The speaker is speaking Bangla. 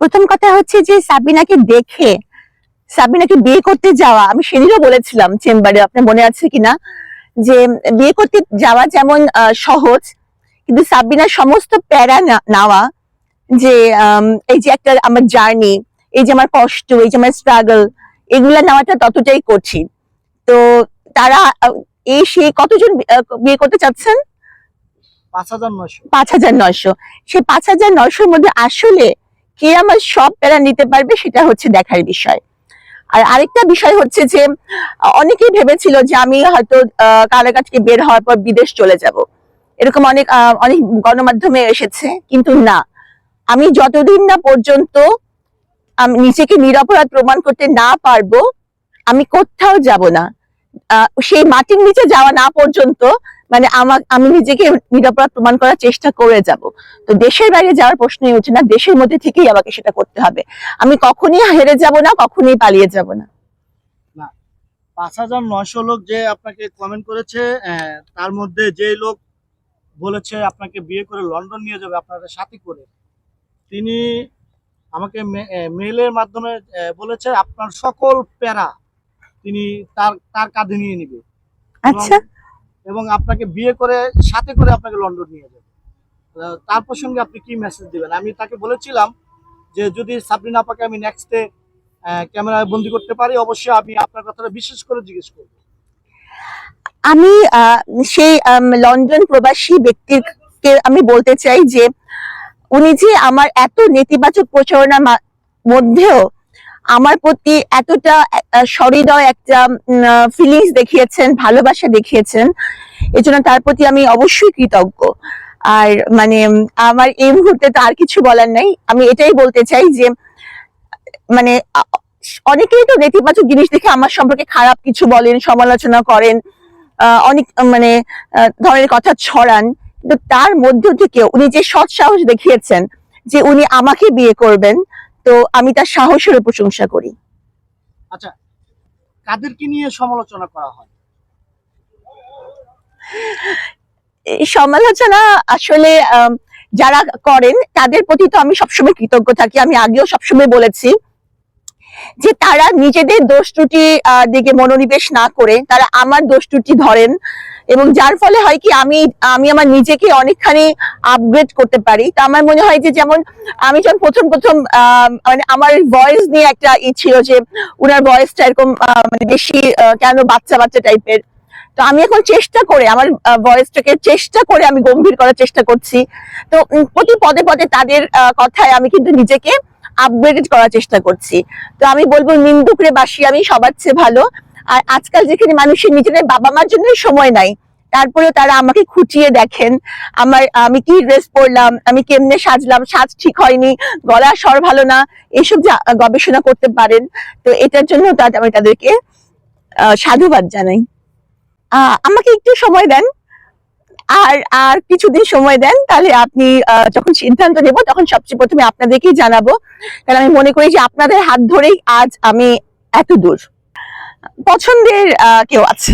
প্রথম কথা হচ্ছে যে সাবিনাকে দেখে, সাবিনাকে বিয়ে করতে যাওয়া, আমি সেদিনও বলেছিলাম চেম্বারে, আপনার মনে আছে কিনা? যে বিয়ে করতে যাওয়া যেমন সহজ, কিন্তু সাবিনার সমস্ত প্যারা নেওয়া, যে এই যে একটা আমার জার্নি, এই যে আমার কষ্ট, এই যে আমার স্ট্রাগল এগুলা নেওয়াটা ততটাই কঠিন। তো তারা এই সে কতজন বিয়ে করতে চাচ্ছেন? পাঁচ দেখার বিষয়। আর আরেকটা বিষয় হচ্ছে যে, অনেকেই ভেবেছিল যে আমি হয়তো বের হওয়ার পর বিদেশ চলে যাব। এরকম অনেক অনেক গণমাধ্যমে এসেছে, কিন্তু না। আমি যতদিন না পর্যন্ত আমি নিজেকে নিরাপরাধ প্রমাণ করতে না পারব, আমি কোথাও যাব না। সেই মাটির নিচে যাওয়া না পর্যন্ত মানে আমার আমি নিজেকে নিরাপরাধ প্রমাণ করার চেষ্টা করে যাব। তো দেশের বাইরে যাওয়ার প্রশ্নই উঠে না দেশের মধ্যে থেকেই আমাকে সেটা করতে হবে। আমি কখনই হেরে যাব না কখনই পালিয়ে যাব না। পাঁচ হাজার নয়শো লোক যে আপনাকে কমেন্ট করেছে তার মধ্যে যে লোক বলেছে আপনাকে বিয়ে করে লন্ডন নিয়ে যাবে আপনাদের সাথে করে তিনি আমাকে মেইলের মাধ্যমে বলেছে আপনার সকল প্যারা তিনি তার তার কাঁধে নিয়ে নিবে। আচ্ছা। এবং আপনাকে বিয়ে করে, সাথে করে আপনাকে লন্ডন নিয়ে যাবে। তার প্রসঙ্গে আপনি কি মেসেজ দেবেন? আমি তাকে বলেছিলাম যে, যদি সাবরিন আপাকে আমি নেক্সটে ক্যামেরায় বন্দি করতে পারি, অবশ্যই আমি আপনার কথাটা বিশেষ করে জিজ্ঞেস করব। আমি সেই লন্ডন প্রবাসী ব্যক্তিকে আমি বলতে চাই যে, উনি যে আমার এত নেতিবাচক প্রচারণার মধ্যেও আমার প্রতি এতটা আহ, সহৃদয় একটা ফিলিংস দেখিয়েছেন ভালোবাসা দেখিয়েছেন এজন্য তার প্রতি আমি অবশ্যই কৃতজ্ঞ। আর মানে আমার এই মুহূর্তে তো আর কিছু বলার নাই। আমি এটাই বলতে চাই যে মানে অনেকেই তো নেতিবাচক জিনিস দেখে আমার সম্পর্কে খারাপ কিছু বলেন সমালোচনা করেন অনেক মানে ধরনের কথা ছড়ান কিন্তু তার মধ্য থেকে উনি যে সৎ সাহস দেখিয়েছেন যে উনি আমাকে বিয়ে করবেন তো আমি তার সাহসের প্রশংসা করি। আচ্ছা কাদেরকে নিয়ে সমালোচনা করা হয়? এই সমালোচনা আসলে যারা করেন তাদের প্রতি তো আমি সবসময় কৃতজ্ঞ থাকি। আমি আগেও সবসময় বলেছি যে তারা নিজেদের দোষ ত্রুটি দিকে মনোনিবেশ না করে তারা আমার দোষ ত্রুটি ধরেন। এবং যার ফলে হয় কি, আমি আমি আমার নিজেকে অনেকখানি আপগ্রেড করতে পারি। তো আমার মনে হয় যে যেমন আমি যখন প্রথম প্রথম মানে আমার ভয়েস নিয়ে একটা ই ছিল যে উনার ভয়েসটা এরকম মানে বেশি কেন বাচ্চা বাচ্চা টাইপের তো আমি এখন চেষ্টা করে আমার ভয়েসটাকে চেষ্টা করে আমি গম্ভীর করার চেষ্টা করছি। তো প্রতি পদে পদে তাদের কথায় আমি কিন্তু নিজেকে আপগ্রেডেড করার চেষ্টা করছি। তো আমি বলব, নিন্দুকরে বাসি, আমি সবার চেয়ে ভালো। আর আজকাল যেখানে মানুষের নিজেদের বাবা মার জন্য সময় নাই, তারপরেও তারা আমাকে খুঁটিয়ে দেখেন। আমার, আমি কি ড্রেস পরলাম, আমি কেমনে সাজলাম, সাজ ঠিক হয়নি গলা স্বর ভালো না, এসব গবেষণা করতে পারেন। তো এটার জন্য আমি তাদেরকে সাধুবাদ জানাই। আমাকে একটু সময় দেন। আর আর কিছুদিন সময় দেন, তাহলে আপনি যখন সিদ্ধান্ত নেব, তখন সবচেয়ে প্রথমে আপনাদেরকেই জানাব। কারণ আমি মনে করি যে আপনাদের হাত ধরেই আজ আমি এত দূর। পছন্দের কেউ আছে?